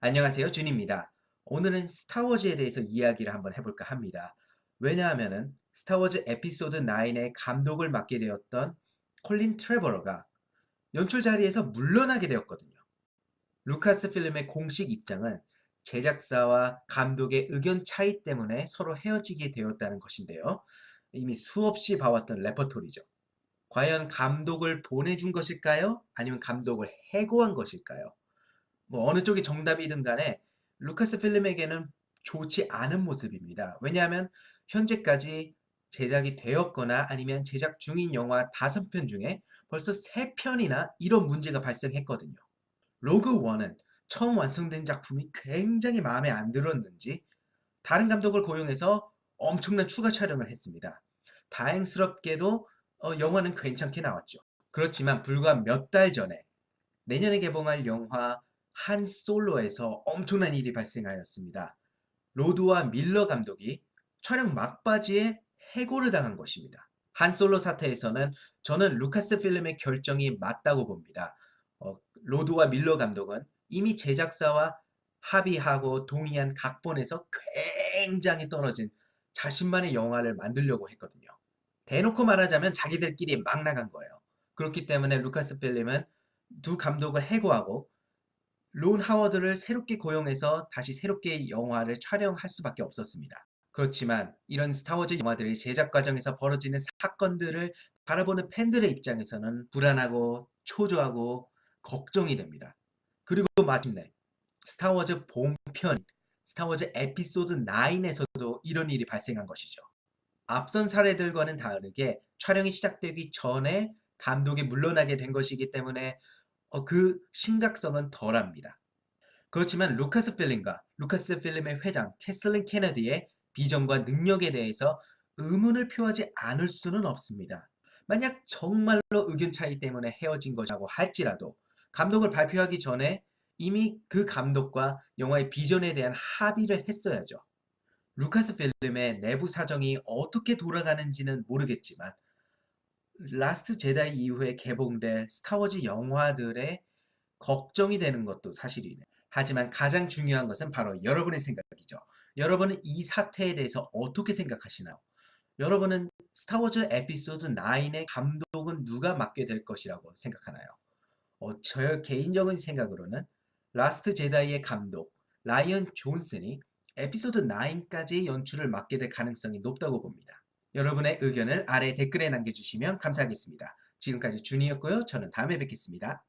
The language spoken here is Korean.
안녕하세요. 준입니다. 오늘은 스타워즈에 대해서 이야기를 한번 해볼까 합니다. 왜냐하면은 스타워즈 에피소드 9의 감독을 맡게 되었던 콜린 트레버러가 연출 자리에서 물러나게 되었거든요. 루카스 필름의 공식 입장은 제작사와 감독의 의견 차이 때문에 서로 헤어지게 되었다는 것인데요. 이미 수없이 봐왔던 레퍼토리죠. 과연 감독을 보내준 것일까요? 아니면 감독을 해고한 것일까요? 뭐 어느 쪽이 정답이든 간에 루카스 필름에게는 좋지 않은 모습입니다. 왜냐하면 현재까지 제작이 되었거나 아니면 제작 중인 영화 다섯 편 중에 벌써 세 편이나 이런 문제가 발생했거든요. 로그 원은 처음 완성된 작품이 굉장히 마음에 안 들었는지 다른 감독을 고용해서 엄청난 추가 촬영을 했습니다. 다행스럽게도 어, 영화는 괜찮게 나왔죠. 그렇지만 불과 몇 달 전에 내년에 개봉할 영화 한 솔로에서 엄청난 일이 발생하였습니다. 로드와 밀러 감독이 촬영 막바지에 해고를 당한 것입니다. 한 솔로 사태에서는 저는 루카스 필름의 결정이 맞다고 봅니다. 어, 로드와 밀러 감독은 이미 제작사와 합의하고 동의한 각본에서 굉장히 떨어진 자신만의 영화를 만들려고 했거든요. 대놓고 말하자면 자기들끼리 막 나간 거예요. 그렇기 때문에 루카스 필름은 두 감독을 해고하고 론 하워드를 새롭게 고용해서 다시 새롭게 영화를 촬영할 수밖에 없었습니다. 그렇지만 이런 스타워즈 영화들의 제작 과정에서 벌어지는 사건들을 바라보는 팬들의 입장에서는 불안하고 초조하고 걱정이 됩니다. 그리고 마침내 스타워즈 본편 스타워즈 에피소드 9에서도 이런 일이 발생한 것이죠. 앞선 사례들과는 다르게 촬영이 시작되기 전에 감독이 물러나게 된 것이기 때문에 어, 그 심각성은 덜합니다. 그렇지만 루카스 필름과 루카스 필름의 회장 캐슬린 케너디의 비전과 능력에 대해서 의문을 표하지 않을 수는 없습니다. 만약 정말로 의견 차이 때문에 헤어진 것이라고 할지라도 감독을 발표하기 전에 이미 그 감독과 영화의 비전에 대한 합의를 했어야죠. 루카스 필름의 내부 사정이 어떻게 돌아가는지는 모르겠지만 라스트 제다이 이후에 개봉될 스타워즈 영화들의 걱정이 되는 것도 사실이네. 하지만 가장 중요한 것은 바로 여러분의 생각이죠. 여러분은 이 사태에 대해서 어떻게 생각하시나요? 여러분은 스타워즈 에피소드 9의 감독은 누가 맡게 될 것이라고 생각하나요? 어, 저 개인적인 생각으로는 라스트 제다이의 감독 라이언 존슨이 에피소드 9까지 연출을 맡게 될 가능성이 높다고 봅니다. 여러분의 의견을 아래 댓글에 남겨주시면 감사하겠습니다. 지금까지 준이었고요. 저는 다음에 뵙겠습니다.